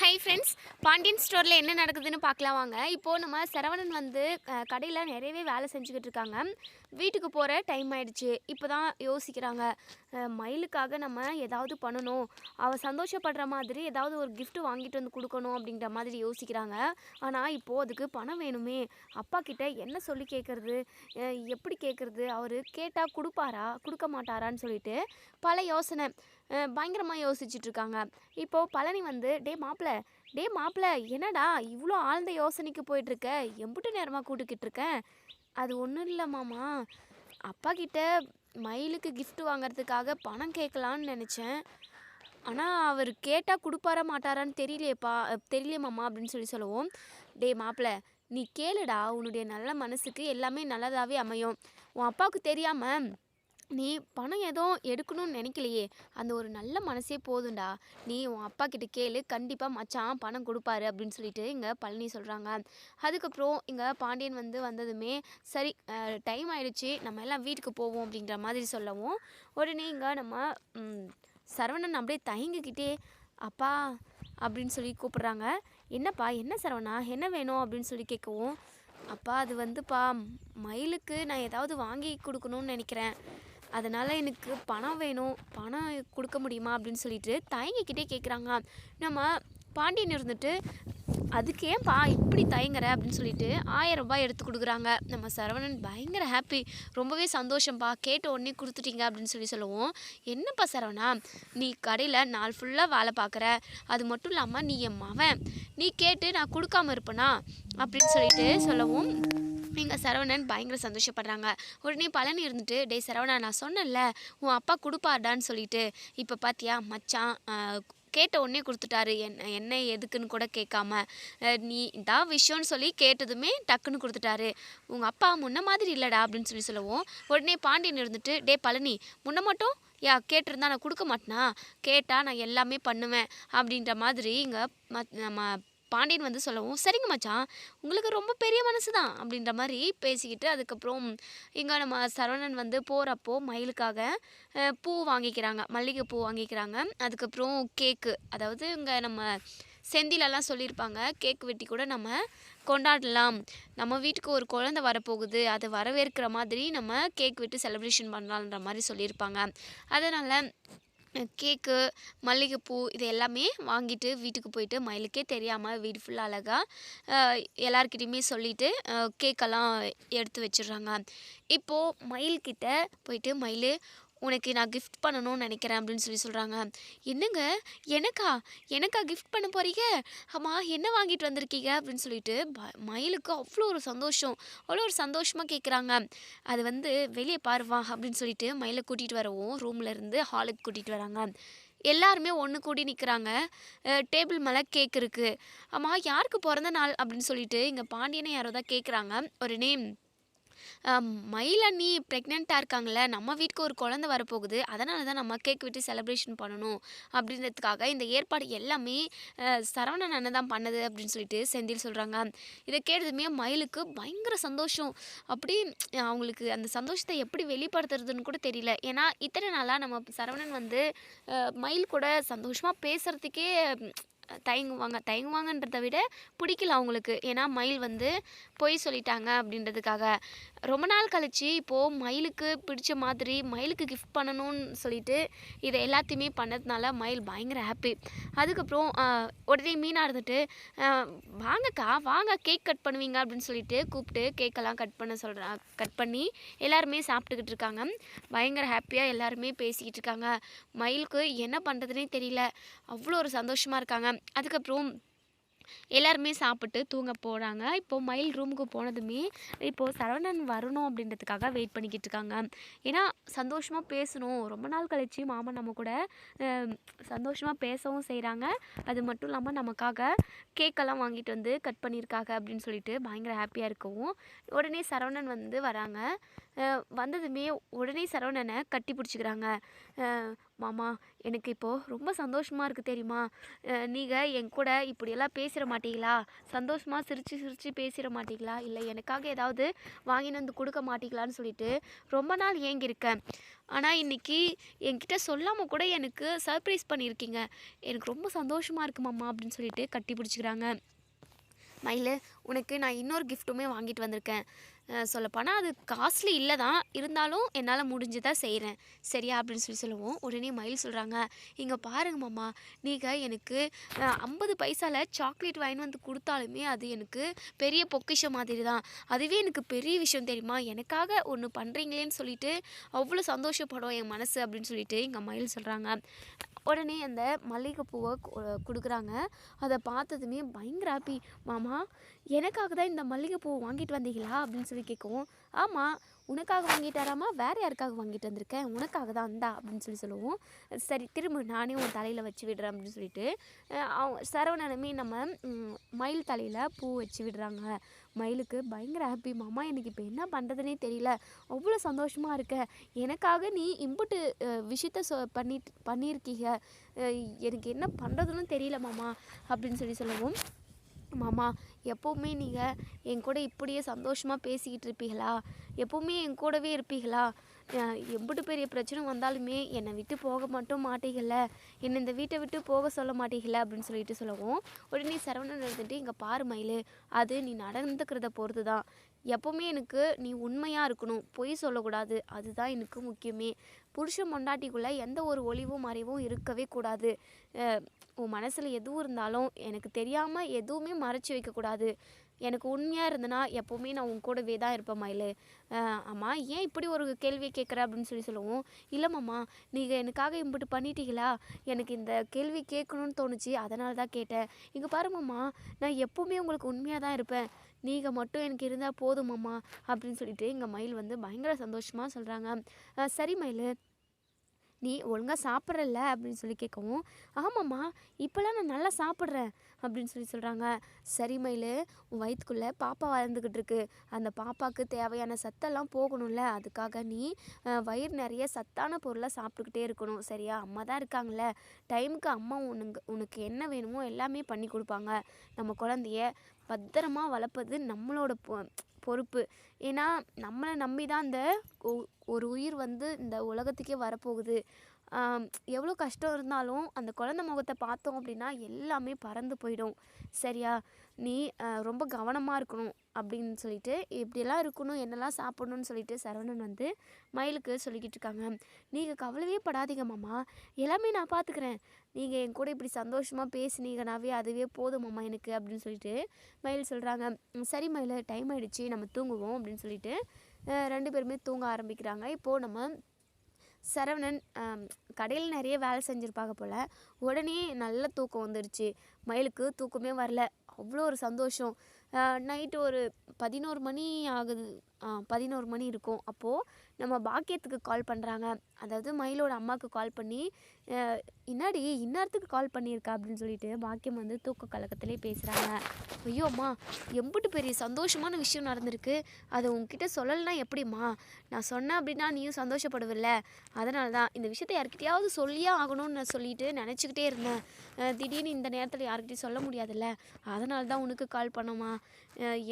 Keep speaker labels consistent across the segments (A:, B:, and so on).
A: Hi friends Pandian ஸ்டோரில் என்ன நடக்குதுன்னு பார்க்கலாம் வாங்க. இப்போது நம்ம சரவணன் வந்து கடையில் நிறையவே வேலை செஞ்சுக்கிட்டு இருக்காங்க. வீட்டுக்கு போகிற டைம் ஆயிடுச்சு. இப்போ தான் யோசிக்கிறாங்க மயிலுக்காக நம்ம ஏதாவது பண்ணணும். அவள் சந்தோஷப்படுற மாதிரி ஏதாவது ஒரு கிஃப்ட் வாங்கிட்டு வந்து கொடுக்கணும் அப்படிங்கிற மாதிரி யோசிக்கிறாங்க. ஆனால் இப்போது அதுக்கு பணம் வேணுமே. அப்பா கிட்ட என்ன சொல்லி கேட்குறது எப்படி கேட்குறது அவர் கேட்டால் கொடுப்பாரா? கொடுக்க மாட்டாரான்னு சொல்லிட்டு பல யோசனை. பயங்கரமாக யோசிச்சுட்ருக்காங்க இப்போது பழனி வந்து டே மாப்பிள்ளை டே மாப்பிள்ளை என்னடா இவ்வளோ ஆழ்ந்த யோசனைக்கு போயிட்டுருக்க? எம்புட்டு நேரமாக கூட்டுக்கிட்டு இருக்கேன். அது ஒன்றும் இல்லை மாமா. அப்பா கிட்ட மயிலுக்கு கிஃப்ட் வாங்குறதுக்காக பணம் கேட்கலான்னு நினச்சேன். ஆனால் அவர் கேட்டால் கொடுப்பாரா மாட்டாரான்னு தெரியலையேப்பா அஹ், தெரியலையே மாமா அப்படின்னு சொல்லி சொல்லுவோம். டே மாப்பிள்ள நீ கேளுடா. உன்னுடைய நல்ல மனசுக்கு எல்லாமே நல்லதாகவே அமையும். உன் அப்பாவுக்கு தெரியாமல் நீ பணம் எதுவும் எடுக்கணும்னு நினைக்கலையே. அந்த ஒரு நல்ல மனசே போதும்டா. நீ உன் அப்பா கிட்ட கேளு. கண்டிப்பாக மச்சான் பணம் கொடுப்பாரு அப்படின்னு சொல்லிட்டு இங்கே பழனி சொல்கிறாங்க அதுக்கப்புறம் இங்கே பாண்டியன் வந்து வந்ததுமே சரி டைம் ஆயிடுச்சு. நம்ம எல்லாம் வீட்டுக்கு போவோம் அப்படிங்கிற மாதிரி சொல்லவும். உடனே இங்கே நம்ம சரவணன் அப்படியே தயங்கிக்கிட்டே அப்பா அப்படின்னு சொல்லி கூப்பிட்றாங்க. என்னப்பா என்ன சரவணா? என்ன வேணும்? அப்படின்னு சொல்லி கேட்கவும் அப்பா அது வந்துப்பா மயிலுக்கு நான் ஏதாவது வாங்கி கொடுக்கணும்னு நினைக்கிறேன். அதனால் எனக்கு பணம் வேணும் பணம் கொடுக்க முடியுமா அப்படின்னு சொல்லிட்டு தயங்கிக்கிட்டே கேட்குறாங்க நம்ம பாண்டியன் இருந்துட்டு அதுக்கேப்பா இப்படி தயங்குற? அப்படின்னு சொல்லிட்டு ஆயிரம் ரூபாய் எடுத்து கொடுக்குறாங்க. நம்ம சரவணன் பயங்கர ஹாப்பி ரொம்பவே சந்தோஷம்ப்பா கேட்ட உடனே கொடுத்துட்டீங்க அப்படின்னு சொல்லி சொல்லுவோம். என்னப்பா சரவணா நீ கடையில் நாள் ஃபுல்லாக வேலை பார்க்குற. அது மட்டும் இல்லாமல் நீ என் மவன். நீ கேட்டு நான் கொடுக்காம இருப்பேனா? அப்படின்னு சொல்லிட்டு சொல்லவும் எங்கள் சரவணன் பயங்கர சந்தோஷப்படுறாங்க. உடனே பழனி இருந்துட்டு டே சரவணா நான் சொன்னேன்ல உன் அப்பா கொடுப்பாடான்னு சொல்லிட்டு இப்போ பார்த்தியா மச்சான் கேட்ட உடனே கொடுத்துட்டாரு. என்ன என்ன எதுக்குன்னு கூட கேட்காம நீ தான் விஷயம்னு சொல்லி கேட்டதுமே டக்குன்னு கொடுத்துட்டாரு. உங்கள் அப்பா முன்ன மாதிரி இல்லைடா அப்படின்னு சொல்லி சொல்லுவோம் உடனே பாண்டியன் இருந்துட்டு டே பழனி முன்ன மட்டும் யா கேட்டிருந்தா நான் கொடுக்க மாட்டேனா? கேட்டால் நான் எல்லாமே பண்ணுவேன். அப்படின்ற மாதிரி இங்கே நம்ம பாண்டியன் வந்து சொல்லவும் சரிங்க மச்சான் உங்களுக்கு ரொம்ப பெரிய மனசு தான் அப்படின்ற மாதிரி பேசிக்கிட்டு அதுக்கப்புறம் இங்கே நம்ம சரவணன் வந்து போகிறப்போ மயிலுக்காக பூ வாங்கிக்கிறாங்க மல்லிகை பூ வாங்கிக்கிறாங்க. அதுக்கப்புறம் கேக்கு அதாவது இங்கே நம்ம செந்திலெல்லாம் சொல்லியிருப்பாங்க கேக் வெட்டி கூட நம்ம கொண்டாடலாம். நம்ம வீட்டுக்கு ஒரு குழந்தை வரப்போகுது அதை வரவேற்கிற மாதிரி நம்ம கேக் விட்டு செலிப்ரேஷன் பண்ணலான்ற மாதிரி சொல்லியிருப்பாங்க. அதனால் கேக்கு மல்லிகைப்பூ இது எல்லாமே வாங்கிட்டு வீட்டுக்கு போயிட்டு மயிலுக்கே தெரியாமல் வீடு ஃபுல்லாக அழகாக எல்லாருக்கிட்டையுமே சொல்லிட்டு கேக்கெல்லாம் எடுத்து வச்சிடுறாங்க. இப்போது மயில்கிட்ட போயிட்டு மயில் உனக்கு நான் கிஃப்ட் பண்ணணும்னு நினைக்கிறேன் அப்படின்னு சொல்லி சொல்கிறாங்க என்னங்க? எனக்கா? எனக்கா கிஃப்ட் பண்ண போகிறீங்க அம்மா என்ன வாங்கிட்டு வந்திருக்கீங்க? அப்படின்னு சொல்லிட்டு ப- மயிலுக்கு அவ்வளோ ஒரு சந்தோஷம். அவ்வளோ ஒரு சந்தோஷமாக கேட்குறாங்க அது வந்து வெளியே பாருவா அப்படின்னு சொல்லிட்டு மயிலை கூட்டிகிட்டு வரவும் ரூமில் இருந்து ஹாலுக்கு கூட்டிகிட்டு வராங்க. எல்லாருமே ஒன்று கூடி நிற்கிறாங்க டேபிள் மேலே கேக் இருக்குது அம்மா யாருக்கு பிறந்த நாள்? அப்படின்னு சொல்லிட்டு இங்கே பாண்டியனை யாரோ தான் கேட்குறாங்க ஒரு நேம் மயில் அண்ணி ப்ரெக்னெண்ட்டாக இருக்காங்களே நம்ம வீட்டுக்கு ஒரு குழந்தை வரப்போகுது. அதனால தான் நம்ம கேக் வெட்டி செலிப்ரேஷன் பண்ணணும் அப்படின்றதுக்காக இந்த ஏற்பாடு எல்லாமே சரவணன் அண்ணன் தான் பண்ணது அப்படின்னு சொல்லிட்டு செந்தில் சொல்கிறாங்க இதை கேட்டதுமே மயிலுக்கு பயங்கர சந்தோஷம். அப்படி அவங்களுக்கு அந்த சந்தோஷத்தை எப்படி வெளிப்படுத்துறதுன்னு கூட தெரியல. ஏன்னா இத்தனை நாளாக நம்ம சரவணன் வந்து மயில் கூட சந்தோஷமாக பேசுகிறதுக்கே தயங்குவாங்க. தயங்குவாங்கன்றதை விட பிடிக்கல அவங்களுக்கு. ஏன்னா மயில் வந்து பொய் சொல்லிட்டாங்க அப்படின்றதுக்காக. ரொம்ப நாள் கழித்து இப்போது மயிலுக்கு பிடிச்ச மாதிரி மயிலுக்கு கிஃப்ட் பண்ணணும்னு சொல்லிட்டு இதை எல்லாத்தையுமே பண்ணதுனால மயில் பயங்கர ஹாப்பி அதுக்கப்புறம் உடனே மீனாக இருந்துட்டு வாங்கக்கா வாங்க கேக் கட் பண்ணுவீங்க அப்படின்னு சொல்லிட்டு கூப்பிட்டு கேக்கெல்லாம் கட் பண்ண சொல்கிறா கட் பண்ணி எல்லாருமே சாப்பிட்டுக்கிட்டு இருக்காங்க. பயங்கர ஹாப்பியாக எல்லாருமே பேசிக்கிட்டு இருக்காங்க. மயிலுக்கு என்ன பண்ணுறதுனே தெரியல. அவ்வளோ ஒரு சந்தோஷமாக இருக்காங்க. அதுக்கப்புறம் எல்லாருமே சாப்பிட்டு தூங்க போகிறாங்க இப்போது மயில் ரூமுக்கு போனதுமே இப்போது சரவணன் வரணும் அப்படின்றதுக்காக வெயிட் பண்ணிக்கிட்டு இருக்காங்க. ஏன்னா சந்தோஷமாக பேசணும். ரொம்ப நாள் கழிச்சு மாமா நம்ம கூட சந்தோஷமாக பேசவும் செய்கிறாங்க அது மட்டும் இல்லாமல் நமக்காக கேக்கெல்லாம் வாங்கிட்டு வந்து கட் பண்ணியிருக்காங்க அப்படின்னு சொல்லிட்டு பயங்கர ஹாப்பியாக இருக்கவும். உடனே சரவணன் வந்து வராங்க. வந்ததுமே உடனே சரவணனை கட்டி பிடிச்சிக்கிறாங்க. மாமா எனக்கு இப்போது ரொம்ப சந்தோஷமாக இருக்குது தெரியுமா? நீங்கள் என் கூட இப்படியெல்லாம் பேசிட மாட்டீங்களா? சந்தோஷமாக சிரித்து சிரித்து பேசிட மாட்டீங்களா? இல்லை எனக்காக ஏதாவது வாங்கின்னு வந்து கொடுக்க மாட்டீங்களான்னு சொல்லிட்டு ரொம்ப நாள் ஏங்கியிருக்கேன். ஆனால் இன்றைக்கி என்கிட்ட சொல்லாமல் கூட எனக்கு சர்ப்ரைஸ் பண்ணியிருக்கீங்க. எனக்கு ரொம்ப சந்தோஷமாக இருக்கு மாமா அப்படின்னு சொல்லிட்டு கட்டி பிடிச்சிக்கிறாங்க. மயில் உனக்கு நான் இன்னொரு கிஃப்ட்டுமே வாங்கிட்டு வந்திருக்கேன். சொல்லப்போனால் அது காஸ்ட்லி இல்லை தான். இருந்தாலும் என்னால் முடிஞ்சதை செய்கிறேன் சரியா? அப்படின்னு சொல்லி சொல்லுவோம். உடனே மயில் சொல்கிறாங்க இங்கே பாருங்க மாமா நீங்கள் எனக்கு ஐம்பது பைசாவில் சாக்லேட் வாங்கி வந்து கொடுத்தாலுமே அது எனக்கு பெரிய பொக்கிஷம் மாதிரி தான். அதுவே எனக்கு பெரிய விஷயம் தெரியுமா? எனக்காக ஒன்று பண்ணுறீங்களேன்னு சொல்லிட்டு அவ்வளோ சந்தோஷப்படும் என் மனசு அப்படின்னு சொல்லிட்டு எங்கள் மயில் சொல்கிறாங்க உடனே அந்த மல்லிகைப்பூவை கொடுக்குறாங்க. அதை பார்த்ததுமே பயங்கர ஹாப்பி மாமா எனக்காக தான் இந்த மல்லிகைப்பூ வாங்கிட்டு வந்தீங்களா? அப்படின்னு சொல்லி கேட்கவும் ஆமாம் உனக்காக வாங்கிட்டாராமா? வேறு யாருக்காக வாங்கிட்டு வந்திருக்கேன் உனக்காக தான் இந்தா அப்படின்னு சொல்லி சொல்லுவோம். சரி திரும்ப நானே உன் தலையில் வச்சு விடுறேன் அப்படின்னு சொல்லிட்டு அவங்க சரவணனுமே நம்ம மயில் தலையில் பூ வச்சு விடுறாங்க. மயிலுக்கு பயங்கர ஹாப்பி மாமா எனக்கு இப்போ என்ன பண்ணுறதுனே தெரியல. அவ்வளோ சந்தோஷமாக இருக்க. எனக்காக நீ இம்புட்டு விஷயத்த சொ பண்ணிட்டு பண்ணியிருக்கீங்க. எனக்கு என்ன பண்ணுறதுன்னு தெரியல மாமா. அப்படின்னு சொல்லி சொல்லுவோம். மாமா எப்போவுமே நீங்கள் என் கூட இப்படியே சந்தோஷமாக பேசிக்கிட்டு இருப்பீங்களா? எப்போவுமே என் கூடவே இருப்பீங்களா? எப்படி பெரிய பிரச்சனை வந்தாலுமே என்னை விட்டு போக மட்டும் மாட்டீங்கல்ல? என்னை இந்த வீட்டை விட்டு போக சொல்ல மாட்டீங்கல்ல? அப்படின்னு சொல்லிட்டு சொல்லவும். உடனே சரவணன் இருந்துட்டு இங்கே பாரு மயிலு அது நீ நடந்துக்கிறத பொறுத்து தான் எப்போவுமே எனக்கு நீ உண்மையாக இருக்கணும் பொய் சொல்லக்கூடாது. அதுதான் எனக்கு முக்கியமே. புருஷன் பொண்டாட்டிக்குள்ளே எந்த ஒரு ஒளிவும் மறைவும் இருக்கவே கூடாது. உன் மனசில் எதுவும் இருந்தாலும் எனக்கு தெரியாமல் எதுவுமே மறைச்சி வைக்கக்கூடாது. எனக்கு உண்மையாக இருந்தனா எப்போவுமே நான் உன் கூடவே தான் இருப்பேன் மயிலு. அம்மா ஏன் இப்படி ஒரு கேள்வி கேட்குற அப்படின்னு சொல்லி சொல்லுவோம். இல்லைம்மாம்மா நீங்கள் எனக்காக இம்பிட்டு பண்ணிட்டீங்களா? எனக்கு இந்த கேள்வி கேட்கணும்னு தோணுச்சு அதனால தான் கேட்டேன். இங்கே பாருங்கம்மா நான் எப்போவுமே உங்களுக்கு உண்மையாக தான் இருப்பேன். நீங்கள் மட்டும் எனக்கு இருந்தால் போதுமாம்மா அப்படின்னு சொல்லிட்டு எங்கள் மயில் வந்து பயங்கர சந்தோஷமாக சொல்கிறாங்க சரி மயில் நீ ஒழுங்காக சாப்பிட்றல்ல அப்படின்னு சொல்லி கேட்கவும் ஆமாம்மா இப்போல்லாம் நான் நல்லா சாப்பிட்றேன் அப்படின்னு சொல்லி சொல்கிறாங்க சரி மயில் உன் வயிற்றுக்குள்ளே பாப்பா வளர்ந்துக்கிட்டு இருக்கு. அந்த பாப்பாவுக்கு தேவையான சத்தெல்லாம் போகணும்ல அதுக்காக நீ வயிறு நிறைய சத்தான பொருளை சாப்பிட்டுக்கிட்டே இருக்கணும் சரியா? அம்மா தான் இருக்காங்கல்ல. டைமுக்கு அம்மா உனக்கு உனக்கு என்ன வேணுமோ எல்லாமே பண்ணி கொடுப்பாங்க. நம்ம குழந்தைய பத்திரமா வளர்ப்பது நம்மளோட பொ- பொறுப்பு. ஏன்னா நம்மளை நம்பி தான் இந்த ஒ- ஒரு உயிர் வந்து இந்த உலகத்துக்கே வரப்போகுது. எவ்வளோ கஷ்டம் இருந்தாலும் அந்த குழந்தை முகத்தை பார்த்தோம் அப்படின்னா எல்லாமே பறந்து போயிடும். சரியா? நீ ரொம்ப கவனமாக இருக்கணும் அப்படின்னு சொல்லிட்டு இப்படியெல்லாம் இருக்கணும் என்னெல்லாம் சாப்பிடணும்னு சொல்லிட்டு சரவணன் வந்து மயிலுக்கு சொல்லிக்கிட்டு இருக்காங்க. நீங்கள் கவலையே படாதீங்க மாமா. எல்லாமே நான் பார்த்துக்கிறேன் நீங்கள் என் கூட இப்படி சந்தோஷமாக பேசுனீங்கனாவே அதுவே போதும் மாமா எனக்கு அப்படின்னு சொல்லிட்டு மயில் சொல்கிறாங்க சரி மயில் டைம் ஆகிடுச்சு நம்ம தூங்குவோம் அப்படின்னு சொல்லிட்டு ரெண்டு பேருமே தூங்க ஆரம்பிக்கிறாங்க. இப்போது நம்ம சரவணன் கடையில் நிறைய வேலை செஞ்சுருப்பாங்க போல். உடனே நல்ல தூக்கம் வந்துடுச்சு மயிலுக்கு தூக்கமே வரல. அவ்வளோ ஒரு சந்தோஷம். நைட்டு ஒரு பதினோரு மணி ஆகுது பதினோரு மணி இருக்கும். அப்போது நம்ம பாக்கியத்துக்கு கால் பண்ணுறாங்க அதாவது மயிலோட அம்மாவுக்கு கால் பண்ணி அஹ், இன்னாடி இந்நேரத்துக்கு கால் பண்ணியிருக்கா? அப்படின்னு சொல்லிட்டு பாக்கியம் வந்து தூக்க கலக்கத்திலே பேசுகிறாங்க ஐயோ அம்மா எம்புட்டு பெரிய சந்தோஷமான விஷயம் நடந்திருக்கு. அதை உங்ககிட்ட சொல்லலைன்னா எப்படிம்மா? நான் சொன்னேன் அப்படின்னா நீயும் சந்தோஷப்படுவில்ல. அதனால தான் இந்த விஷயத்தை யார்கிட்டையாவது சொல்லியே ஆகணும்னு நான் சொல்லிட்டு நினச்சிக்கிட்டே இருந்தேன். திடீர்னு இந்த நேரத்தில் யார்கிட்டையும் சொல்ல முடியாதுல்ல? அதனால தான் உனக்கு கால் பண்ணோமா?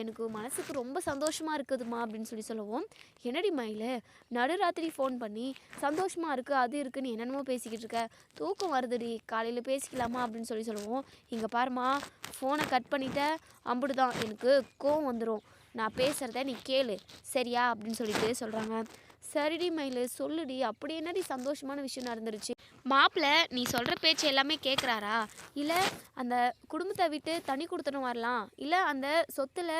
A: எனக்கு மனசுக்கு ரொம்ப சந்தோஷமாக இருக்குதுமா அப்படின்னு சொல்லி சொல்லுவோம் என்னடி மயில்? நடுராத்திரி ஃபோன் பண்ணி சந்தோஷமாக இருக்குது அது இருக்குன்னு என்னென்னமோ பேசிக்கிட்டு இருக்க. தூக்கம் வருதுடி காலையில் பேசிக்கலாமா? அப்படின்னு சொல்லி சொல்லுவோம் இங்கே பாருமா ஃபோனை கட் பண்ணிவிட்டேன் அம்புடுதான். எனக்கு கோவம் வந்துடும் நான் பேசுகிறத நீ கேளு. சரியா? அப்படின்னு சொல்லிட்டு சொல்கிறாங்க சரிடி மயில் சொல்லுடி. அப்படி என்னடி சந்தோஷமான விஷயம் நடந்துருச்சு? மாப்பிள்ள நீ சொல்கிற பேச்சு எல்லாமே கேட்குறாரா இல்லை அந்த குடும்பத்தை விட்டு தனி கொடுத்துட்டு வரலாம். இல்லை அந்த சொத்தில்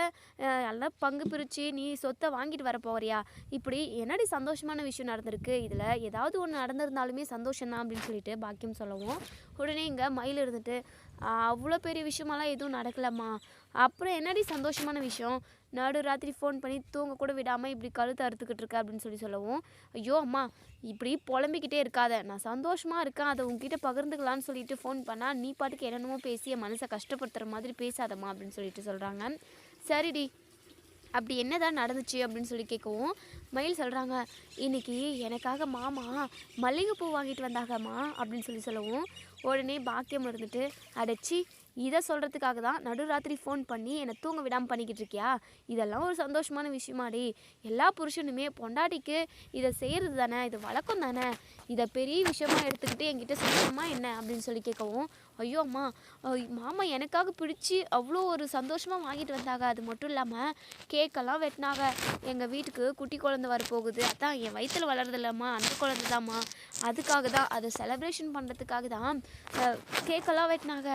A: எல்லாம் பங்கு பிரித்து நீ சொத்தை வாங்கிட்டு வர போகிறியா இப்படி என்னடி சந்தோஷமான விஷயம் நடந்திருக்கு? இதில் ஏதாவது ஒன்று நடந்திருந்தாலுமே சந்தோஷம்தான் அப்படின்னு சொல்லிட்டு பாக்கியம் சொல்லவும் உடனே இங்கே மயில் இருந்துட்டு அவ்வளோ பெரிய விஷயமெல்லாம் எதுவும் நடக்கலம்மா. அப்புறம் என்னடி சந்தோஷமான விஷயம்? நடு ராத்திரி ஃபோன் பண்ணி தூங்க கூட விடாமல் இப்படி கழுத்து அறுத்துக்கிட்டு இருக்க அப்படின்னு சொல்லி சொல்லவும் ஐயோ அம்மா இப்படி புலம்பிக்கிட்டே இருக்காத. நான் சந்தோஷமாக இருக்கேன். அதை உங்ககிட்ட பகிர்ந்துக்கலான்னு சொல்லிட்டு ஃபோன் பண்ணால் நீ பாட்டுக்கு என்னென்னமோ பேசி என் மனசை கஷ்டப்படுத்துகிற மாதிரி பேசாதம்மா அப்படின்னு சொல்லிட்டு சொல்கிறாங்க சரிடி அப்படி என்னதான் நடந்துச்சு அப்படின்னு சொல்லி கேட்கவும் மயில் சொல்கிறாங்க இன்னைக்கு எனக்காக மாமா மல்லிகைப்பூ வாங்கிட்டு வந்தாங்கம்மா அப்படின்னு சொல்லி சொல்லவும் உடனே பாக்கியம் இருந்துட்டு அடைச்சி இதை சொல்கிறதுக்காக தான் நடுராத்திரி ஃபோன் பண்ணி என்னை தூங்க விடாமல் பண்ணிக்கிட்டு இருக்கியா? இதெல்லாம் ஒரு சந்தோஷமான விஷயமாடி. எல்லா புருஷனுமே பொண்டாட்டிக்கு இதை செய்கிறது தானே இது வழக்கம் தானே? இதை பெரிய விஷயமா எடுத்துக்கிட்டு என்கிட்ட சொல்லணுமா என்ன அப்படின்னு சொல்லி கேட்கவும் ஐயோ அம்மா மாமா எனக்காக பிடிச்சி அவ்வளோ ஒரு சந்தோஷமாக வாங்கிட்டு வந்தாங்க. அது மட்டும் இல்லாமல் கேக்கெல்லாம் வெட்டினாங்க. எங்கள் வீட்டுக்கு குட்டி குழந்தை வரப்போகுது. அதான் என் வயிற்றில் வளருதில்லம்மா அந்த குழந்தை தாம்மா. அதுக்காக தான் அதை செலப்ரேஷன் பண்ணுறதுக்காக தான் கேக்கெல்லாம் வெட்டினாங்க.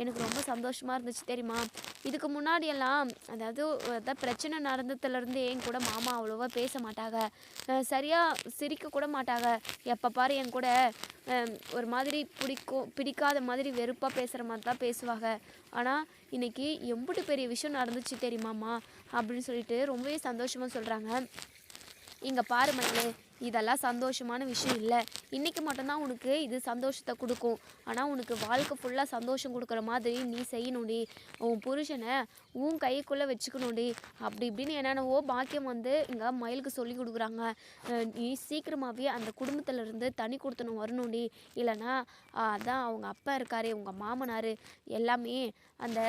A: எனக்கு ரொம்ப சந்தோஷமாக இருந்துச்சு தெரியுமா? இதுக்கு முன்னாடியெல்லாம் அதாவது அதான் பிரச்சனை நடந்ததுலேருந்து என் கூட மாமா அவ்வளோவா பேச மாட்டாங்க. சரியாக சிரிக்க கூட மாட்டாங்க. எப்போ பாரு என் கூட ஒரு மாதிரி பிடிக்கும் பிடிக்காத மாதிரி வெறுப்பாக பேசுகிற மாதிரி தான் பேசுவாங்க. ஆனால் இன்றைக்கி எம்பிட்டு பெரிய விஷயம் நடந்துச்சு தெரியுமாம்மா அப்படின்னு சொல்லிட்டு ரொம்பவே சந்தோஷமாக சொல்கிறாங்க இங்கே பாரு மயிலே இதெல்லாம் சந்தோஷமான விஷயம் இல்லை. இன்றைக்கி மட்டும்தான் உனக்கு இது சந்தோஷத்தை கொடுக்கும். ஆனால் உனக்கு வாழ்க்கை ஃபுல்லாக சந்தோஷம் கொடுக்குற மாதிரி நீ செய்யணும்டி உன் புருஷனை உன் கைக்குள்ளே வச்சுக்கணும்டி. அப்படி இப்படின்னு என்னென்னவோ பாக்கியம் வந்து இங்கே மயிலுக்கு சொல்லி கொடுக்குறாங்க. நீ சீக்கிரமாகவே அந்த குடும்பத்துல இருந்து தனி கொடுத்தனும் வரணும்டி. இல்லைன்னா அதான் அவங்க அப்பா இருக்காரு உங்கள் மாமனார். எல்லாமே அந்த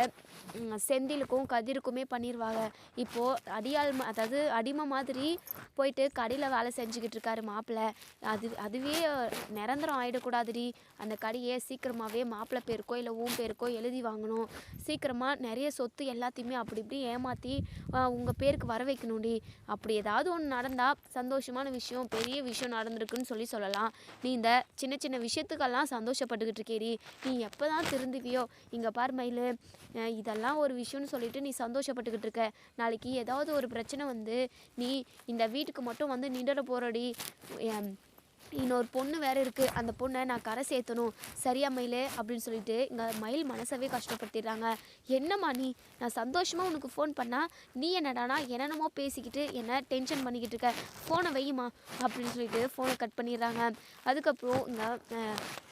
A: செந்திலுக்கும் கதிருக்குமே பண்ணிடுவாங்க இப்போது அடியாள் அதாவது அடிமை மாதிரி போயிட்டு கடையில் வேலை செஞ்சுக்கிட்டு இருக்காரு மாப்பிள்ளை அது அதுவே நிரந்தரம் ஆகிடக்கூடாதுடி அந்த கடையை சீக்கிரமாகவே மாப்பிள்ளை பேருக்கோ இல்லை ஊன் பேருக்கோ எழுதி வாங்கணும். சீக்கிரமாக நிறைய சொத்து எல்லாத்தையுமே எல்லாத்தையுமே அப்படி இப்படி ஏமாற்றி உங்கள் பேருக்கு வர வைக்கணும்டி. அப்படி ஏதாவது ஒன்று நடந்தால் சந்தோஷமான விஷயம் பெரிய விஷயம் நடந்திருக்குன்னு சொல்லி சொல்லலாம். நீ இந்த சின்ன சின்ன விஷயத்துக்கெல்லாம் சந்தோஷப்பட்டுக்கிட்டு இருக்கேடி. நீ எப்போ தான் திருந்துவியோ? இங்கே பார் மயில் இதெல்லாம் ஒரு விஷயம்னு சொல்லிட்டு நீ சந்தோஷப்பட்டுக்கிட்டு இருக்க. நாளைக்கு ஏதாவது ஒரு பிரச்சனை வந்து நீ இந்த வீட்டுக்கு மட்டும் வந்து நின்ற போகிறடி இன்னொரு பொண்ணு வேறு இருக்குது அந்த பொண்ணை நான் கரை சேர்த்தணும். சரியா மயிலே அப்படின்னு சொல்லிட்டு இங்கே மயில் மனசவே கஷ்டப்படுத்திடுறாங்க. என்னம்மா நீ? நான் சந்தோஷமாக உனக்கு ஃபோன் பண்ணால் நீ என்னடானா என்னென்னமோ பேசிக்கிட்டு என்ன டென்ஷன் பண்ணிக்கிட்டு இருக்க. ஃபோனை வையுமா அப்படின்னு சொல்லிட்டு ஃபோனை கட் பண்ணிடுறாங்க. அதுக்கப்புறம் இங்கே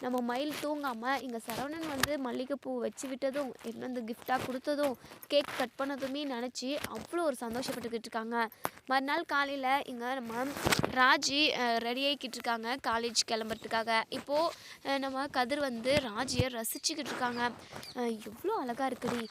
A: நம்ம மயில் தூங்காமல் இங்கே சரவணன் வந்து மல்லிகைப்பூ வச்சு விட்டதும் என்ன வந்து கிஃப்டாக கொடுத்ததும் கேக் கட் பண்ணதுமே நினச்சி அவ்வளோ ஒரு சந்தோஷப்பட்டுக்கிட்டு இருக்காங்க. மறுநாள் காலையில் இங்கே நம்ம ராஜி ரெடி ஆகிக்கிட்டு இருக்காங்க. காலேஜ் கிளம்புறதுக்காக. இப்போது நம்ம கதிர் வந்து ராஜியை ரசிச்சுக்கிட்டு இருக்காங்க. எவ்வளோ அழகாக இருக்குடி.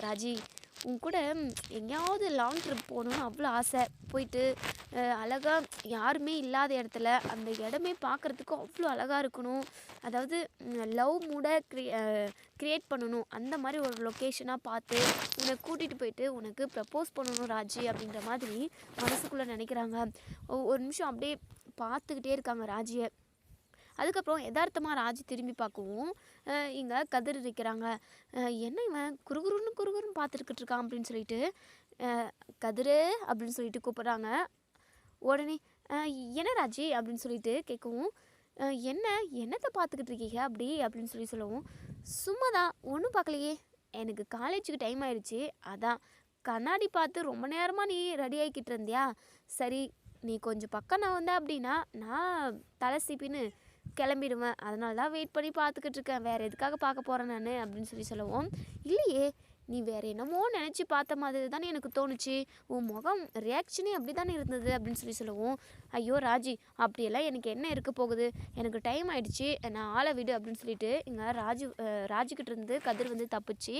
A: ராஜி உன் கூட எங்கேயாவது லாங் ட்ரிப் போகணுன்னு அவ்வளோ ஆசை. போயிட்டு அழகாக யாருமே இல்லாத இடத்துல அந்த இடமே பார்க்குறதுக்கு அவ்வளோ அழகாக இருக்கணும். அதாவது லவ் மூட க்ரியே க்ரியேட் பண்ணணும். அந்த மாதிரி ஒரு லொக்கேஷனாக பார்த்து உன்னை கூட்டிகிட்டு போயிட்டு உனக்கு ப்ரப்போஸ் பண்ணணும் ராஜி அப்படின்ற மாதிரி மனசுக்குள்ளே நினைக்கிறாங்க. ஒ- ஒரு நிமிஷம் அப்படியே பார்த்துக்கிட்டே இருக்காங்க ராஜியை. அதுக்கப்புறம் யதார்த்தமாக ராஜி திரும்பி பார்க்கவும் இங்கே கதிர் இருக்கிறாங்க. என்ன இவன் குறுகுருன்னு குறுகுருன்னு பார்த்துருக்கிட்டு இருக்கான் அப்படின்னு சொல்லிட்டு கதிரு அப்படின்னு சொல்லிட்டு கூப்பிட்றாங்க. உடனே என்ன ராஜி அப்படின்னு சொல்லிட்டு கேட்கவும் என்ன என்னத்தை பார்த்துக்கிட்டு இருக்கீங்க அப்படி அப்படின்னு சொல்லி சொல்லவும் சும்மா தான் ஒன்றும் பார்க்கலையே. எனக்கு காலேஜுக்கு டைம் ஆயிடுச்சு. அதான் கண்ணாடி பார்த்து ரொம்ப நேரமாக நீ ரெடி ஆகிக்கிட்டு இருந்தியா? சரி நீ கொஞ்சம் பக்கம் நான் வந்த அப்படின்னா நான் தலை சீப்பின்னு கிளம்பிடுவேன். அதனால தான் வெயிட் பண்ணி பார்த்துக்கிட்டு இருக்கேன். வேறு எதுக்காக பார்க்க போகிறேன் நான்? அப்படின்னு சொல்லி சொல்லுவோம். இல்லையே நீ வேற என்னமோ நினச்சி பார்த்த மாதிரி தானே எனக்கு தோணுச்சு. உன் முகம் ரியாக்ஷனே அப்படி தானே இருந்தது? அப்படின்னு சொல்லி சொல்லுவோம். ஐயோ ராஜி அப்படியெல்லாம் எனக்கு என்ன இருக்க போகுது? எனக்கு டைம் ஆயிடுச்சு. நான் ஆளை விடு அப்படின்னு சொல்லிட்டு இங்கே ராஜு அஹ் ராஜுக்கிட்ட இருந்து கதிர் வந்து தப்பிச்சு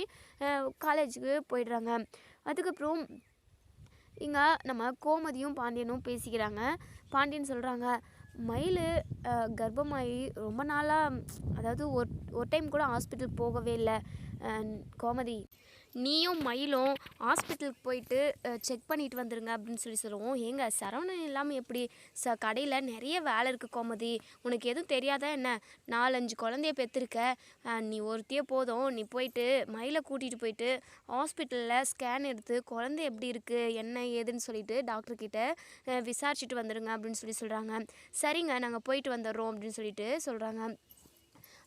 A: காலேஜுக்கு போயிடுறாங்க. அதுக்கப்புறம் இங்கே நம்ம கோமதியும் பாண்டியனும் பேசிக்கிறாங்க. பாண்டியன் சொல்கிறாங்க மயில் கர்ப்பமாகி ரொம்ப நாளாக அதாவது ஒரு ஒரு டைம் கூட ஹாஸ்பிட்டல் போகவே இல்லை கோமதி. நீயும் மயிலும் ஹாஸ்பிட்டலுக்கு போயிட்டு செக் பண்ணிட்டு வந்துருங்க அப்படின்னு சொல்லி சொல்லுவோம். ஏங்க சரவணன் இல்லாமல் எப்படி? ச கடையில் நிறைய வேலை இருக்குது கோமதி. உனக்கு எதுவும் தெரியாதா என்ன? நாலஞ்சு குழந்தைய பெற்றிருக்க நீ ஒருத்தியே போதும். நீ போயிட்டு மயிலை கூட்டிகிட்டு போயிட்டு ஹாஸ்பிட்டலில் ஸ்கேன் எடுத்து குழந்தை எப்படி இருக்குது என்ன ஏதுன்னு சொல்லிட்டு டாக்டர்கிட்ட விசாரிச்சுட்டு வந்துடுங்க அப்படின்னு சொல்லி சொல்கிறாங்க சரிங்க நாங்கள் போயிட்டு வந்துடுறோம் அப்படின்னு சொல்லிட்டு சொல்கிறாங்க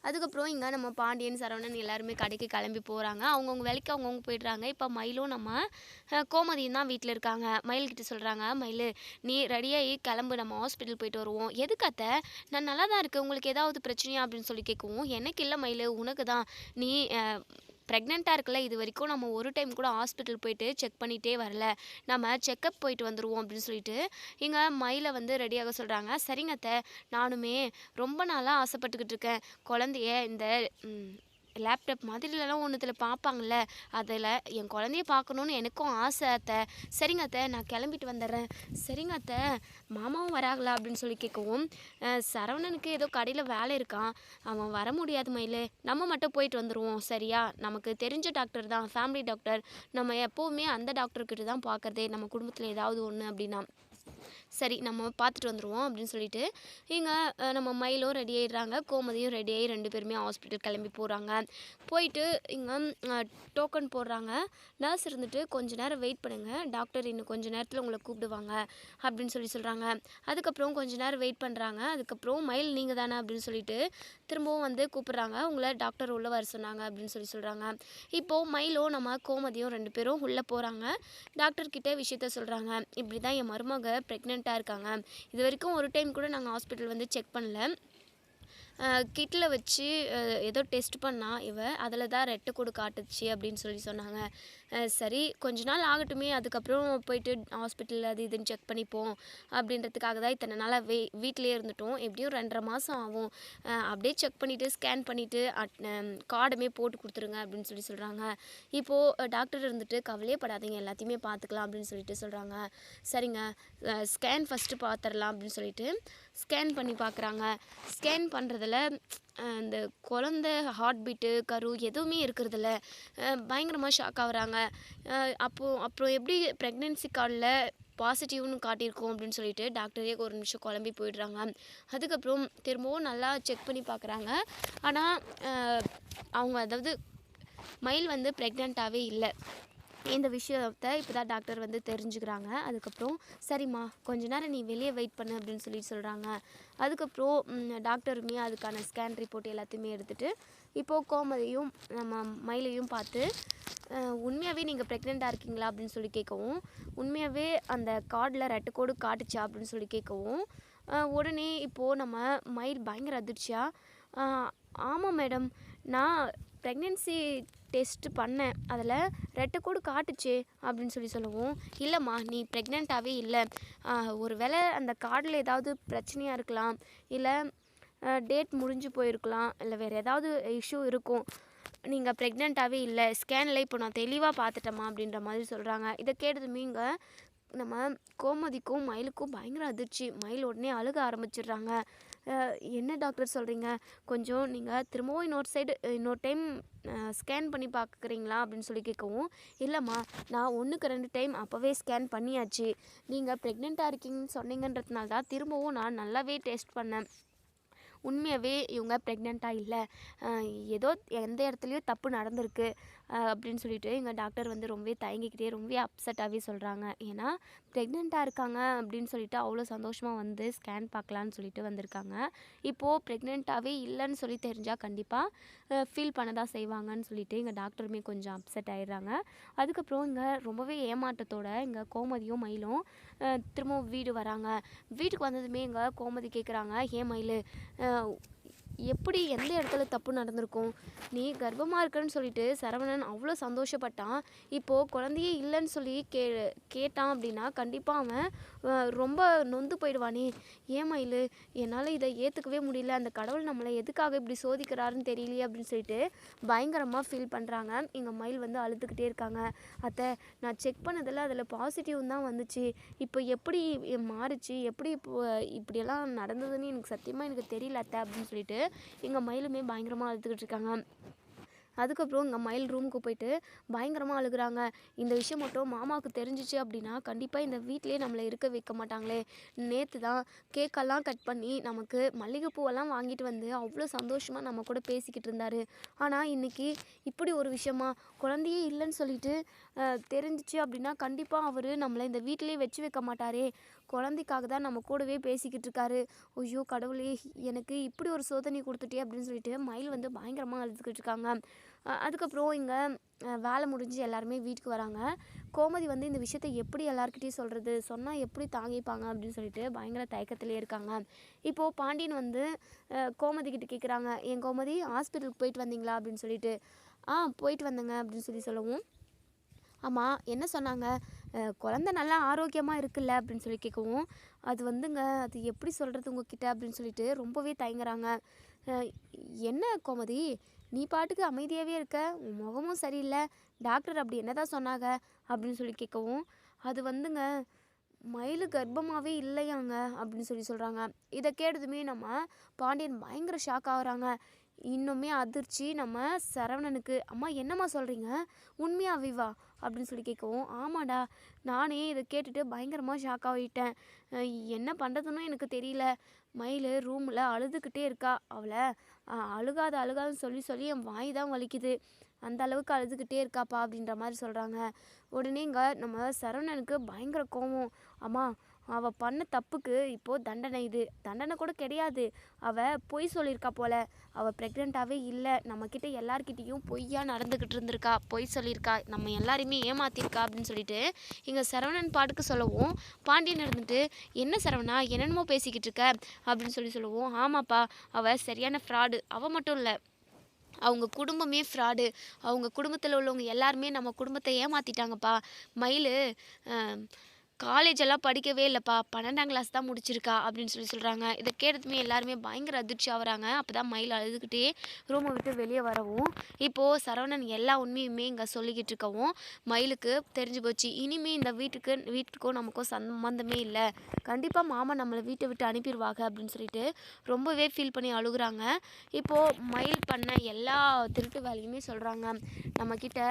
A: அதுக்கப்புறம் இங்கே நம்ம பாண்டியன் சரவணன் எல்லாருமே கடைக்கு கிளம்பி போகிறாங்க அவங்கவுங்க வேலைக்கு அவங்கவுங்க போயிடுறாங்க. இப்போ மயிலும் நம்ம கோமதியும் தான் வீட்டில் இருக்காங்க. மயில்கிட்ட சொல்கிறாங்க மயில் நீ ரெடியாகி கிளம்பு. நம்ம ஹாஸ்பிட்டல் போயிட்டு வருவோம். எதுக்காத்த நான் நல்லா தான் இருக்கேன். உங்களுக்கு ஏதாவது பிரச்சனையா? அப்படின்னு சொல்லி கேட்கவும் எனக்கு இல்லை மயில். உனக்கு தான் நீ ப்ரெக்னெண்ட்டாக இருக்கல இது வரைக்கும் நம்ம ஒரு டைம் கூட ஹாஸ்பிட்டல் போயிட்டு செக் பண்ணிகிட்டே வரல. நம்ம செக்கப் போயிட்டு வந்துடுவோம் அப்படின்னு சொல்லிட்டு இங்கே மயிலை வந்து ரெடியாக சொல்கிறாங்க சரிங்க அத்தை நானுமே ரொம்ப நாளாக ஆசைப்பட்டுக்கிட்டு இருக்கேன். குழந்தைய இந்த லேப்டாப் மாதிரிலலாம் ஒன்றுத்தில் பார்ப்பாங்கள்ல அதில் என் குழந்தைய பார்க்கணுன்னு எனக்கும் ஆசை அத்தை. சரிங்க அத்தை நான் கிளம்பிட்டு வந்துடுறேன். சரிங்க அத்தை மாமாவும் வராங்களா அப்படின்னு சொல்லி கேட்கவும் சரவணனுக்கு ஏதோ கடையில் வேலை இருக்கான். அவன் வர முடியாது மயிலு. நம்ம மட்டும் போயிட்டு வந்துடுவோம் சரியா? நமக்கு தெரிஞ்ச டாக்டர் தான் ஃபேமிலி டாக்டர் நம்ம எப்போவுமே அந்த டாக்டர்கிட்ட தான் பார்க்குறதே நம்ம குடும்பத்தில் ஏதாவது ஒன்று அப்படின்னா. சரி நம்ம பார்த்துட்டு வந்துடுவோம் அப்படின்னு சொல்லிட்டு இங்கே நம்ம மயிலும் ரெடி ஆகிடுறாங்க கோமதியும் ரெடி ஆகி ரெண்டு பேருமே ஹாஸ்பிட்டல் கிளம்பி போகிறாங்க போயிட்டு இங்கே டோக்கன் போடுறாங்க. நர்ஸ் இருந்துட்டு கொஞ்ச நேரம் வெயிட் பண்ணுங்கள் டாக்டர் இன்னும் கொஞ்ச நேரத்தில் உங்களை கூப்பிடுவாங்க அப்படின்னு சொல்லி சொல்கிறாங்க அதுக்கப்புறம் கொஞ்ச நேரம் வெயிட் பண்ணுறாங்க அதுக்கப்புறம் மயில் நீங்கள் தானே அப்படின்னு சொல்லிட்டு திரும்பவும் வந்து கூப்பிட்றாங்க. உங்களை டாக்டர் உள்ளே வர சொன்னாங்க அப்படின்னு சொல்லி சொல்கிறாங்க இப்போது மயிலும் நம்ம கோமதியும் ரெண்டு பேரும் உள்ளே போகிறாங்க டாக்டர்கிட்ட விஷயத்த சொல்கிறாங்க இப்படி தான் என் மருமக ப்ரெக்னென்ட் ப்ரெக்னெண்ட்டாக இருக்காங்க. இது வரைக்கும் ஒரு டைம் கூட நாங்கள் ஹாஸ்பிட்டல் வந்து செக் பண்ணல. கிட்டில் வச்சு ஏதோ டெஸ்ட் பண்ணால் இவ அதில் தான் ரெட்டை கூடு காட்டுச்சு அப்படின்னு சொல்லி சொன்னாங்க. சரி கொஞ்ச நாள் ஆகட்டுமே அதுக்கப்புறம் போயிட்டு ஹாஸ்பிட்டல் அது இதுன்னு செக் பண்ணிப்போம் அப்படின்றதுக்காக தான் இத்தனை நாளாக வே வீட்டிலே இருந்துட்டோம். எப்படியும் ரெண்டரை மாதம் ஆகும். அப்படியே செக் பண்ணிவிட்டு ஸ்கேன் பண்ணிவிட்டு அட் கார்டுமே போட்டு கொடுத்துருங்க அப்படின்னு சொல்லி சொல்கிறாங்க இப்போது டாக்டர் இருந்துட்டு கவலையே படாதீங்க எல்லாத்தையுமே பார்த்துக்கலாம் அப்படின்னு சொல்லிட்டு சொல்கிறாங்க சரிங்க ஸ்கேன் ஃபஸ்ட்டு பார்த்துடலாம் அப்படின்னு சொல்லிட்டு ஸ்கேன் பண்ணி பார்க்குறாங்க. ஸ்கேன் பண்ணுறதுல அந்த குழந்த ஹார்ட் பீட்டு கரு எதுவுமே இருக்கிறதில்ல. பயங்கரமாக ஷாக் ஆகுறாங்க. அப்போது அப்புறம் எப்படி ப்ரெக்னென்சி கார்டில் பாசிட்டிவ்னு காட்டியிருக்கோம் அப்படின்னு சொல்லிட்டு டாக்டரே ஒரு நிமிஷம் குழம்பி போயிடுறாங்க. அதுக்கப்புறம் திரும்பவும் நல்லா செக் பண்ணி பார்க்குறாங்க. ஆனால் அவங்க அதாவது மயில் வந்து ப்ரெக்னெண்ட்டாகவே இல்லை. இந்த விஷயத்த இப்போ தான் டாக்டர் வந்து தெரிஞ்சுக்கிறாங்க. அதுக்கப்புறம் சரிம்மா கொஞ்ச நேரம் நீ வெளியே வெயிட் பண்ணு அப்படின்னு சொல்லி சொல்கிறாங்க அதுக்கப்புறம் டாக்டருமே அதுக்கான ஸ்கேன் ரிப்போர்ட் எல்லாத்தையுமே எடுத்துகிட்டு இப்போது கோமதியும் நம்ம மயிலையும் பார்த்து உண்மையாகவே நீங்கள் ப்ரெக்னெண்ட்டாக இருக்கீங்களா? அப்படின்னு சொல்லி கேட்கவும் உண்மையாகவே அந்த கார்டில் ரெட்டு கோடு காட்டுச்சா? அப்படின்னு சொல்லி கேட்கவும் உடனே இப்போது நம்ம மயில் பயங்கர அதிர்ச்சியாக ஆமாம் மேடம். நான் ப்ரெக்னென்சி டெஸ்ட் பண்ணேன் அதில் ரெட்டை கோடு காட்டுச்சு அப்படின்னு சொல்லி சொல்லவும். இல்லைம்மா நீ ப்ரெக்னெண்ட்டாகவே இல்லை. ஒரு வேளை அந்த கார்டில் ஏதாவது பிரச்சனையாக இருக்கலாம். இல்லை டேட் முடிஞ்சு போயிருக்கலாம். இல்லை வேறு ஏதாவது இஷ்யூ இருக்கும். நீங்கள் ப்ரெக்னெண்ட்டாகவே இல்லை. ஸ்கேனில் இப்போ நான் தெளிவாக பார்த்துட்டேம்மா அப்படின்ற மாதிரி சொல்கிறாங்க இதை கேட்டதுமே இங்கே நம்ம கோமதிக்கும் மயிலுக்கும் பயங்கர அதிர்ச்சி. மயில் உடனே அழுக ஆரம்பிச்சிடுறாங்க. என்ன டாக்டர் சொல்கிறீங்க கொஞ்சம் நீங்கள் திரும்பவும் இன்னொரு சைடு இன்னொரு டைம் ஸ்கேன் பண்ணி பார்க்குறீங்களா அப்படின்னு சொல்லி கேட்கவும் இல்லைம்மா நான் ஒன்றுக்கு ரெண்டு டைம் அப்போவே ஸ்கேன் பண்ணியாச்சு. நீங்கள் ப்ரெக்னெண்ட்டாக இருக்கீங்கன்னு சொன்னீங்கன்றதுனால தான் திரும்பவும் நான் நல்லாவே டெஸ்ட் பண்ணேன். உண்மையாகவே இவங்க ப்ரெக்னெண்ட்டாக இல்லை. ஏதோ எந்த இடத்துலையோ தப்பு நடந்திருக்கு. அப்படின்னு சொல்லிட்டு எங்கள் டாக்டர் வந்து ரொம்பவே தயங்கிக்கிட்டே ரொம்பவே அப்செட்டாகவே சொல்கிறாங்க ஏன்னா ப்ரெக்னெண்ட்டாக இருக்காங்க அப்படின்னு சொல்லிட்டு அவ்வளோ சந்தோஷமாக வந்து ஸ்கேன் பார்க்கலான்னு சொல்லிட்டு வந்திருக்காங்க. இப்போது ப்ரெக்னெண்ட்டாகவே இல்லைன்னு சொல்லி தெரிஞ்சால் கண்டிப்பாக ஃபீல் பண்ண தான் செய்வாங்கன்னு சொல்லிட்டு எங்கள் டாக்டருமே கொஞ்சம் அப்செட் ஆயிடுறாங்க. அதுக்கப்புறம் இங்கே ரொம்பவே ஏமாற்றத்தோட இங்கே கோமதியும் மயிலும் திரும்பவும் வீடு வராங்க. வீட்டுக்கு வந்ததுமே இங்கே கோமதி கேட்குறாங்க ஏன் மயில் எப்படி எந்த இடத்துல தப்பு நடந்திருக்கும்? நீ கர்ப்பமாக இருக்கன்னு சொல்லிட்டு சரவணன் அவ்வளோ சந்தோஷப்பட்டான். இப்போது குழந்தையே இல்லைன்னு சொல்லி கே கேட்டான் அப்படின்னா கண்டிப்பாக அவன் ரொம்ப நொந்து போயிடுவானே. ஏன் மயில் என்னால் இதை ஏற்றுக்கவே முடியல. அந்த கடவுள் நம்மளை எதுக்காக இப்படி சோதிக்கிறாருன்னு தெரியலையே அப்படின்னு சொல்லிட்டு பயங்கரமாக ஃபீல் பண்ணுறாங்க எங்கள் மயில் வந்து அழுதுகிட்டே இருக்காங்க. அத்தை நான் செக் பண்ணதில் அதில் பாசிட்டிவ் தான் வந்துச்சு. இப்போ எப்படி மாறுச்சு? எப்படி இப்போ இப்படியெல்லாம் நடந்ததுன்னு எனக்கு சத்தியமாக எனக்கு தெரியல அத்தை அப்படின்னு சொல்லிட்டு எங்கள் மயிலுமே பயங்கரமாக அழுதுகிட்டு இருக்காங்க. அதுக்கப்புறம் எங்கள் மயில் ரூமுக்கு போயிட்டு பயங்கரமாக அழுகுறாங்க. இந்த விஷயம் மட்டும் மாமாவுக்கு தெரிஞ்சிச்சு அப்படின்னா கண்டிப்பாக இந்த வீட்டிலே நம்மளை இருக்க வைக்க மாட்டாங்களே. நேற்று தான் கேக்கெல்லாம் கட் பண்ணி நமக்கு மல்லிகைப்பூவெல்லாம் வாங்கிட்டு வந்து அவ்வளோ சந்தோஷமாக நம்ம கூட பேசிக்கிட்டு இருந்தார். ஆனால் இன்றைக்கி இப்படி ஒரு விஷயமா குழந்தையே இல்லைன்னு சொல்லிட்டு தெரிஞ்சிச்சு அப்படின்னா கண்டிப்பாக அவர் நம்மளை இந்த வீட்டிலே வச்சு வைக்க மாட்டாரே. குழந்தைக்காக தான் நம்ம கூடவே பேசிக்கிட்டு இருக்காரு. ஐயோ கடவுளே எனக்கு இப்படி ஒரு சோதனை கொடுத்துட்டே அப்படின்னு சொல்லிட்டு மயில் வந்து பயங்கரமாக அழுதுகிட்டு இருக்காங்க. அதுக்கப்புறம் இங்கே வேலை முடிஞ்சு எல்லாருமே வீட்டுக்கு வராங்க. கோமதி வந்து இந்த விஷயத்த எப்படி எல்லாருக்கிட்டையும் சொல்கிறது சொன்னால் எப்படி தாங்கிப்பாங்க? அப்படின்னு சொல்லிட்டு பயங்கர தயக்கத்திலே இருக்காங்க. இப்போது பாண்டியன் வந்து கோமதி கிட்ட கேட்குறாங்க என் கோமதி ஹாஸ்பிட்டலுக்கு போயிட்டு வந்தீங்களா? அப்படின்னு சொல்லிட்டு. ஆ போயிட்டு வந்தேங்க அப்படின்னு சொல்லி சொல்லவும் ஆமாம் என்ன சொன்னாங்க? குழந்த நல்லா ஆரோக்கியமாக இருக்குல்ல அப்படின்னு சொல்லி கேட்கவும் அது வந்துங்க அது எப்படி சொல்கிறது உங்ககிட்ட அப்படின்னு சொல்லிட்டு ரொம்பவே தயங்குறாங்க. என்ன கோமதி? நீ பாட்டுக்கு அமைதியாகவே இருக்க உன் முகமும் சரியில்லை டாக்டர் அப்படி என்னதான் சொன்னாங்க? அப்படின்னு சொல்லி கேட்கவும் அது வந்துங்க மயிலு கர்ப்பமாகவே இல்லையாங்க அப்படின்னு சொல்லி சொல்கிறாங்க இதை கேட்டதுமே நம்ம பாண்டியன் பயங்கர ஷாக் ஆகுறாங்க. இன்னுமே அதிர்ச்சி. நம்ம சரவணனுக்கு அம்மா என்னம்மா சொல்கிறீங்க உண்மையா விவா? அப்படின்னு சொல்லி கேட்கவும் ஆமாடா நானே இதை கேட்டுட்டு பயங்கரமாக ஷாக் ஆகிட்டேன் என்ன பண்ணுறதுன்னு எனக்கு தெரியல. மயில் ரூமில் அழுதுகிட்டே இருக்கா. அவளை அழுகாத அழுகாதுன்னு சொல்லி சொல்லி என் வாய் தான் வலிக்குது. அந்த அளவுக்கு அழுதுகிட்டே இருக்காப்பா? அப்படின்ற மாதிரி சொல்கிறாங்க உடனே இங்கே நம்ம சரவணனுக்கு பயங்கர கோவம். அம்மா அவள் பண்ண தப்புக்கு இப்போது தண்டனை இது. தண்டனை கூட கிடையாது. அவள் பொய் சொல்லியிருக்கா போல. அவள் ப்ரெக்னெண்ட்டாகவே இல்லை. நம்மக்கிட்ட எல்லார்கிட்டேயும் பொய்யாக நடந்துக்கிட்டு இருந்திருக்கா. பொய் சொல்லியிருக்கா. நம்ம எல்லாரையுமே ஏமாத்திருக்கா அப்படின்னு சொல்லிட்டு இங்கே சரவணன் பாட்டுக்கு சொல்லவும் பாண்டியன் இருந்துட்டு என்ன சரவணா? என்னென்னமோ பேசிக்கிட்டு இருக்க? அப்படின்னு சொல்லி சொல்லவும் ஆமாப்பா. அவள் சரியான ஃப்ராடு அவள் மட்டும் இல்லை. அவங்க குடும்பமே ஃப்ராடு அவங்க குடும்பத்தில் உள்ளவங்க எல்லாருமே நம்ம குடும்பத்தை ஏமாற்றிட்டாங்கப்பா மயில் காலேஜ் எல்லாம் படிக்கவே இல்லைப்பா. பன்னெண்டாம் கிளாஸ் தான் முடிச்சிருக்கா அப்படின்னு சொல்லி சொல்கிறாங்க இதை கேட்டதுமே எல்லாருமே பயங்கர அதிர்ச்சி ஆகிறாங்க. அப்போ தான் மயில் அழுதுகிட்டே ரூமை விட்டு வெளியே வரவும் இப்போது சரவணன் எல்லா உண்மையுமே இங்கே சொல்லிக்கிட்டு இருக்கவும் மயிலுக்கு தெரிஞ்சு போச்சு. இனிமேல் இந்த வீட்டுக்கு வீட்டுக்கும் நமக்கும் சம்மந்தமே இல்லை. கண்டிப்பாக மாமா நம்மளை வீட்டை விட்டு அனுப்பிடுவாங்க அப்படின்னு சொல்லிட்டு ரொம்பவே ஃபீல் பண்ணி அழுகுறாங்க. இப்போது மயில் பண்ண எல்லா திருட்டு வேலையுமே சொல்கிறாங்க நம்மக்கிட்ட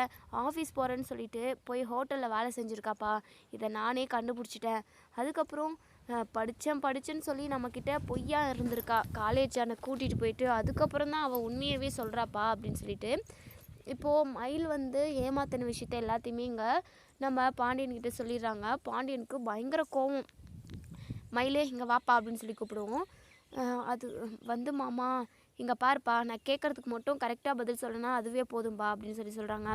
A: ஆஃபீஸ் போகிறேன்னு சொல்லிட்டு போய் ஹோட்டலில் வேலை செஞ்சுருக்காப்பா. இதை நானே கண்டுபிடிச்சிட்டேன். அதுக்கப்புறம் படித்தேன் படித்தேன்னு சொல்லி நம்மக்கிட்ட பொய்யா இருந்திருக்கா. காலேஜ் அண்ணை கூட்டிகிட்டு போயிட்டு அதுக்கப்புறம் தான் அவள் உண்மையவே சொல்கிறாப்பா அப்படின்னு சொல்லிட்டு இப்போது மயில் வந்து ஏமாத்தின விஷயத்த எல்லாத்தையுமே இங்கே நம்ம பாண்டியன்கிட்ட சொல்லிடுறாங்க. பாண்டியனுக்கு பயங்கர கோவம். மயிலே இங்கே வாப்பா அப்படின்னு சொல்லி கூப்பிடுவோம். அது வந்து மாமா இங்கே பாருப்பா நான் கேட்குறதுக்கு மட்டும் கரெக்டாக பதில் சொல்லனா அதுவே போதும்பா அப்படின்னு சொல்லி சொல்கிறாங்க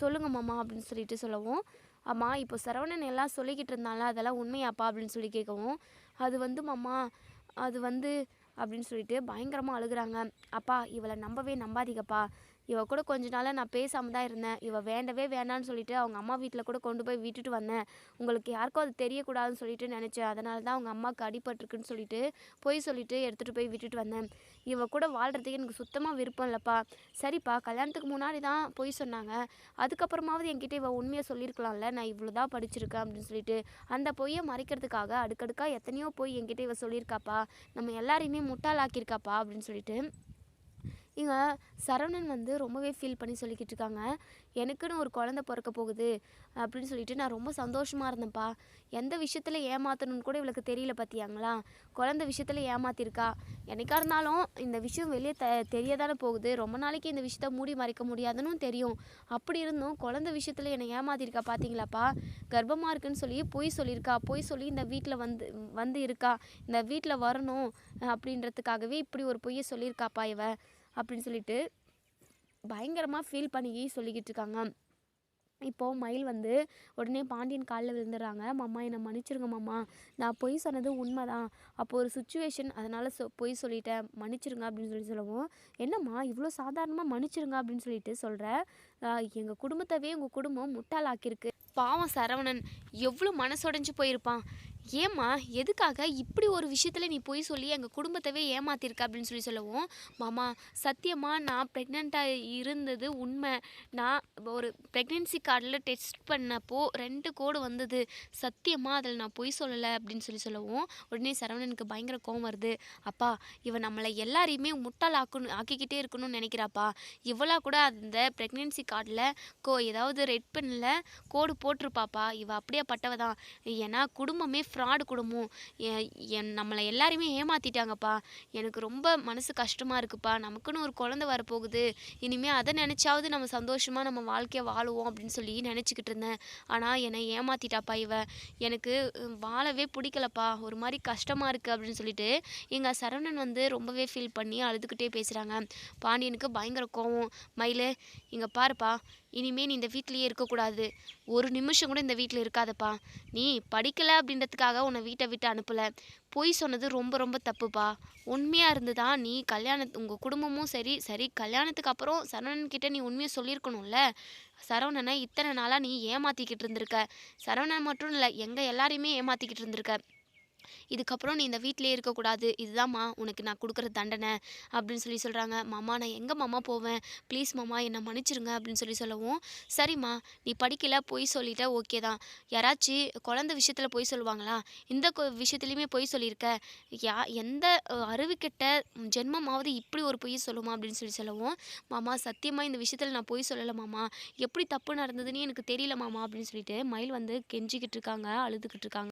A: சொல்லுங்க மாமா அப்படின்னு சொல்லிட்டு சொல்லவும். ஆமாம் இப்போ சரவணன் எல்லாம் சொல்லிக்கிட்டு இருந்தால அதெல்லாம் உண்மையாப்பா அப்படின்னு சொல்லி கேட்கவும் அது வந்து மாமா அது வந்து அப்படின்னு சொல்லிட்டு பயங்கரமாக அழுகுறாங்க. அப்பா இவளை நம்பவே நம்பாதீங்கப்பா. இவ கூட கொஞ்ச நாளாக நான் பேசாமல் தான் இருந்தேன். இவள் வேண்டவே வேண்டான்னு சொல்லிட்டு அவங்க அம்மா வீட்டில் கூட கொண்டு போய் விட்டுட்டு வந்தேன். உங்களுக்கு யாருக்கும் அது தெரியக்கூடாதுன்னு சொல்லிட்டு நினச்சேன். அதனால தான் அவங்க அம்மாவுக்கு அடிபட்டிருக்குன்னு சொல்லிட்டு பொய் சொல்லிட்டு எடுத்துகிட்டு போய் விட்டுட்டு வந்தேன். இவ கூட வாழ்கிறதுக்கு எனக்கு சுத்தமாக விருப்பம் இல்லைப்பா. சரிப்பா கல்யாணத்துக்கு முன்னாடி தான் பொய் சொன்னாங்க. அதுக்கப்புறமாவது என்கிட்ட இவள் உண்மையை சொல்லியிருக்கலாம்ல. நான் இவ்வளோ தான் படிச்சிருக்கேன் அப்படின்னு சொல்லிட்டு அந்த பொய்யை மறைக்கிறதுக்காக அடுக்கடுக்காக எத்தனையோ போய் என்கிட்ட இவ சொல்லியிருக்காப்பா. நம்ம எல்லாரையுமே முட்டாளாக்கியிருக்காப்பா அப்படின்னு சொல்லிட்டு இங்கே சரவணன் வந்து ரொம்பவே ஃபீல் பண்ணி சொல்லிக்கிட்டு இருக்காங்க. எனக்குன்னு ஒரு குழந்த பிறக்க போகுது அப்படின்னு சொல்லிட்டு நான் ரொம்ப சந்தோஷமாக இருந்தேன்ப்பா. எந்த விஷயத்தில் ஏமாற்றணும்னு கூட இவளுக்கு தெரியல பார்த்தியாங்களா குழந்த விஷயத்தில் ஏமாத்திருக்கா. எனக்காக இருந்தாலும் இந்த விஷயம் வெளியே த தெரிய தானே போகுது. ரொம்ப நாளைக்கு இந்த விஷயத்த மூடி மறைக்க முடியாதுன்னு தெரியும். அப்படி இருந்தும் குழந்த விஷயத்தில் என்னை ஏமாத்திருக்கா பார்த்தீங்களாப்பா கர்ப்பமாக இருக்குன்னு சொல்லி பொய் சொல்லியிருக்கா. பொய் சொல்லி இந்த வீட்டில் வந்து வந்து இருக்கா. இந்த வீட்டில் வரணும் அப்படின்றதுக்காகவே இப்படி ஒரு பொய்யை சொல்லியிருக்காப்பா இவ. அப்படின்னு சொல்லிட்டு பயங்கரமாக ஃபீல் பண்ணி சொல்லிக்கிட்டு இருக்காங்க. இப்போது மயில் வந்து உடனே பாண்டியன் காலில் விழுந்துடுறாங்க. மாமா என்னை மன்னிச்சிருங்க மாமா. நான் பொய் சொன்னது உண்மைதான். அப்போது ஒரு சுச்சுவேஷன் அதனால் சொ பொய் சொல்லிட்டேன். மன்னிச்சிருங்க அப்படின்னு சொல்லி சொல்லவும் என்னம்மா இவ்வளோ சாதாரணமாக மன்னிச்சிருங்க அப்படின்னு சொல்லிட்டு சொல்கிற எங்கள் குடும்பத்தவே உங்கள் குடும்பம் முட்டாளாக்கியிருக்கு. பாவம் சரவணன் எவ்வளோ மனசுடைஞ்சு போயிருப்பான். ஏம்மா எதுக்காக இப்படி ஒரு விஷயத்தில் நீ போய் சொல்லி எங்கள் குடும்பத்தவே ஏமாத்திருக்க அப்படின்னு சொல்லி சொல்லவும்? மாமா சத்தியமாக நான் ப்ரெக்னெண்ட்டாக இருந்தது உண்மை. நான் ஒரு ப்ரெக்னென்சி கார்டில் டெஸ்ட் பண்ணப்போ ரெண்டு கோடு வந்தது. சத்தியமாக அதில் நான் பொய் சொல்லலை அப்படின்னு சொல்லி சொல்லவும் உடனே சரவணனுக்கு பயங்கர கோவம் வருது. அப்பா இவன் நம்மளை எல்லாரையுமே முட்டாள் ஆக்கணும் ஆக்கிக்கிட்டே இருக்கணும்னு நினைக்கிறாப்பா. இவ்வளோ கூட அந்த ப்ரெக்னென்சி கார்டில் கோ ஏதாவது ரெட் பெண்ணில் கோடு போட்டிருப்பாப்பா. இவள் அப்படியே பட்டவ தான் ஏன்னா குடும்பமே ஃப்ராடு குடும்பம் என் நம்மளை எல்லாருமே ஏமாத்திட்டாங்கப்பா. எனக்கு ரொம்ப மனசு கஷ்டமாக இருக்குப்பா. நமக்குன்னு ஒரு குழந்தை வரப்போகுது. இனிமேல் அதை நினச்சாவது நம்ம சந்தோஷமாக நம்ம வாழ்க்கையை வாழுவோம் அப்படின்னு சொல்லி நினச்சிக்கிட்டு இருந்தேன். ஆனால் என்னை ஏமாத்திட்டாப்பா இவ. எனக்கு வாழவே பிடிக்கலப்பா. ஒரு மாதிரி கஷ்டமாக இருக்குது அப்படின்னு சொல்லிட்டு எங்கள் சரவணன் வந்து ரொம்பவே ஃபீல் பண்ணி அழுதுகிட்டே பேசுகிறாங்க பாண்டியனுக்கு பயங்கர கோவம். மயிலு இங்கே பாருப்பா. இனிமேல் நீ இந்த வீட்லேயே இருக்கக்கூடாது. ஒரு நிமிஷம் கூட இந்த வீட்டில் இருக்காதப்பா. நீ படிக்கலை அப்படின்றதுக்காக உன்னை வீட்டை விட்டு அனுப்பலை. பொய் சொன்னது ரொம்ப ரொம்ப தப்புப்பா. உண்மையாக இருந்து தான் நீ கல்யாணத்து உங்கள் குடும்பமும் சரி சரி கல்யாணத்துக்கு அப்புறம் சரவணன்கிட்ட நீ உண்மையை சொல்லியிருக்கணும்ல? சரவணனை இத்தனை நாளாக நீ ஏமாற்றிக்கிட்டு இருந்திருக்க. சரவணன் மட்டும் இல்லை எங்கள் எல்லாரையுமே ஏமாற்றிக்கிட்டு இருந்திருக்க. இதுக்கப்புறம் நீ இந்த வீட்டிலே இருக்கக்கூடாது. இதுதாம்மா உனக்கு நான் கொடுக்குற தண்டனை அப்படின்னு சொல்லி சொல்கிறாங்க மாமா நான் எங்கே மாமா போவேன்? ப்ளீஸ் மாமா என்னை மன்னிச்சிருங்க அப்படின்னு சொல்லி சொல்லவும். சரிம்மா நீ படிக்கல பொய் சொல்லிட்ட ஓகே தான். யாராச்சும் குழந்த விஷயத்தில் பொய் சொல்லுவாங்களா? இந்த விஷயத்துலையுமே பொய் சொல்லியிருக்க. யா எந்த அருவிக்கிட்ட ஜென்மமாவது இப்படி ஒரு பொய் சொல்லுமா? அப்படின்னு சொல்லி சொல்லவும். மாமா சத்தியமாக இந்த விஷயத்தில் நான் பொய் சொல்லலை மாமா. எப்படி தப்பு நடந்ததுன்னு எனக்கு தெரியல மாமா அப்படின்னு சொல்லிட்டு மயில் வந்து கெஞ்சிக்கிட்டு இருக்காங்க அழுதுகிட்டு இருக்காங்க.